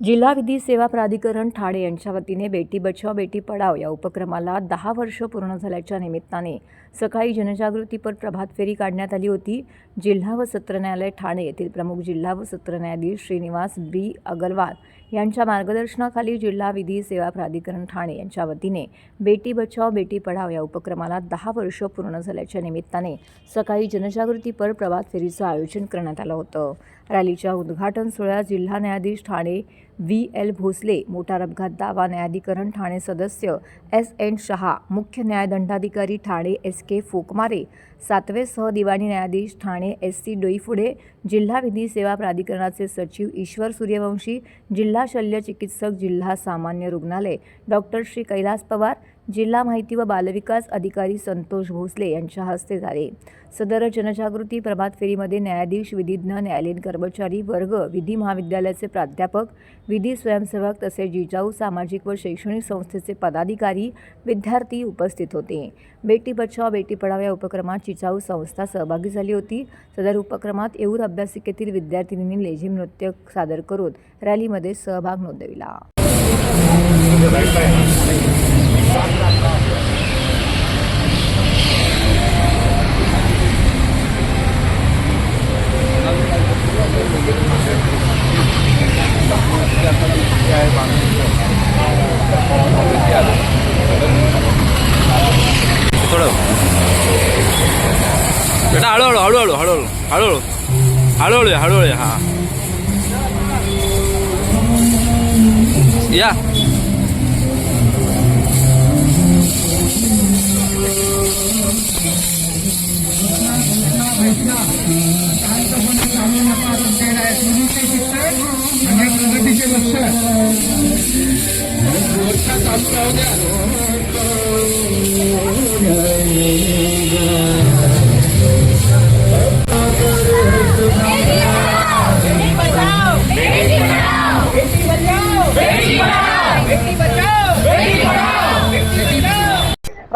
जिल्हा विधी सेवा प्राधिकरण ठाणे यांच्या वतीने बेटी बचाव बेटी पढाव या उपक्रमाला दहा वर्ष पूर्ण झाल्याच्या निमित्ताने सकाळी जनजागृतीपर प्रभात फेरी काढण्यात आली होती. जिल्हा व सत्र न्यायालय ठाणे येथील प्रमुख जिल्हा व सत्र न्यायाधीश श्रीनिवास बी. अगरवाल यांच्या मार्गदर्शनाखाली जिल्हा विधी सेवा प्राधिकरण ठाणे यांच्या वतीने बेटी बचाव बेटी पढाव या उपक्रमाला दहा वर्ष पूर्ण झाल्याच्या निमित्ताने सकाळी जनजागृतीपर प्रभात फेरीचं आयोजन करण्यात आलं होतं. रॅलीच्या उद्घाटन सोहळ्यात जिल्हा न्यायाधीश Thane V. L. Bhosale motor अपघात दावा न्यायाधिकरण ठाणे सदस्य एस. एन. शहा मुख्य न्यायदंडाधिकारी ठाणे एस. के. फोकमारे सातवे सह दिवाणी न्यायाधीश ठाणे एस सी डोईफुडे जिल्हा विधी सेवा प्राधिकरणाचे सचिव ईश्वर सूर्यवंशी जिल्हा शल्य चिकित्सक जिल्हा सामान्य रुग्णालय डॉक्टर श्री कैलास पवार जिल्हा माहिती व बालविकास अधिकारी संतोष भोसले यांच्या हस्ते झाले. सदर जनजागृती प्रभात फेरीमध्ये न्यायाधीश विधिज्ञ न्यायालयीन कर्मचारी वर्ग विधी महाविद्यालयाचे प्राध्यापक विधी स्वयंसेवक तसेच जिजाऊ सामाजिक व शैक्षणिक संस्थेचे पदाधिकारी विद्यार्थी उपस्थित होते. बेटी बचाव बेटी पढाव या उपक्रमात चिचाऊ संस्था सहभागी झाली होती. सदर उपक्रमात येऊर अभ्यासिकेतील विद्यार्थिनींनी लेझिम नृत्य सादर करून रॅलीमध्ये सहभाग नोंदविला. बेटा हळूहळू हळूहळू हळूहळू हळूहळू हळूहळू या, हळूहळू या, हा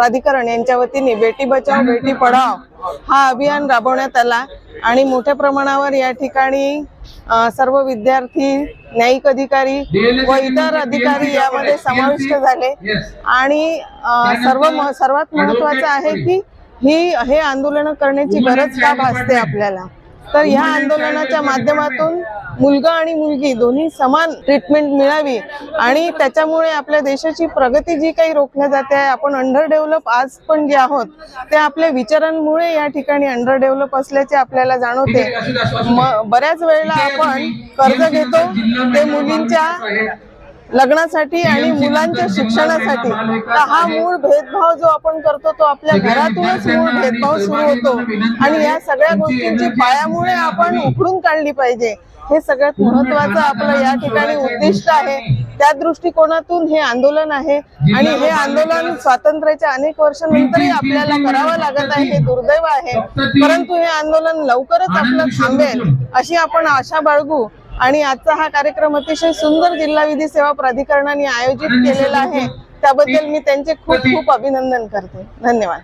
प्राधिकरण यांच्या वतीने बेटी बचाव बेटी पढाव हा अभियान राबवण्यात आला आणि मोठ्या प्रमाणावर या ठिकाणी सर्व विद्यार्थी न्यायिक अधिकारी व इतर अधिकारी यामध्ये समाविष्ट झाले. आणि सर्व सर्वात महत्वाचं आहे की ही हे आंदोलन करण्याची गरज का भासते आपल्याला? तर ह्या आंदोलनाच्या माध्यमातून मुलगा आणि मुलगी दोन्ही समान ट्रीटमेंट मिळावी. आणि त्याच्यामुळे आपल्या देशाची प्रगती जी काही रोखल्या जाते आहे आपण अंडर डेव्हलप आज पण जे आहोत ते आपल्या विचारांमुळे या ठिकाणी अंडर डेव्हलप असल्याचे आपल्याला जाणवते. बऱ्याच वेळेला आपण कर्ज घेतो ते मुलींच्या लग्नासाठी आणि मुलांच्या शिक्षणासाठी. तर हा मूळ भेदभाव जो आपण करतो तो आपल्या घरातूनच मूळ भेदभाव सुरू होतो. आणि या सगळ्या गोष्टींची पायामुळे आपण उखडून काढली पाहिजे. हे सगळ्यात महत्वाचं आपलं या ठिकाणी उद्दिष्ट आहे. त्या दृष्टिकोनातून हे आंदोलन आहे. आणि हे आंदोलन स्वातंत्र्याच्या अनेक वर्षानंतरही आपल्याला करावं लागत आहे. हे दुर्दैव आहे. परंतु हे आंदोलन लवकरच आपलं थांबेल अशी आपण आशा बाळगू. आणि आजचा हा कार्यक्रम अतिशय सुंदर जिल्हा विधी सेवा प्राधिकरणाने आयोजित केलेला आहे. त्याबद्दल मी त्यांचे खूप खूप अभिनंदन करते. धन्यवाद.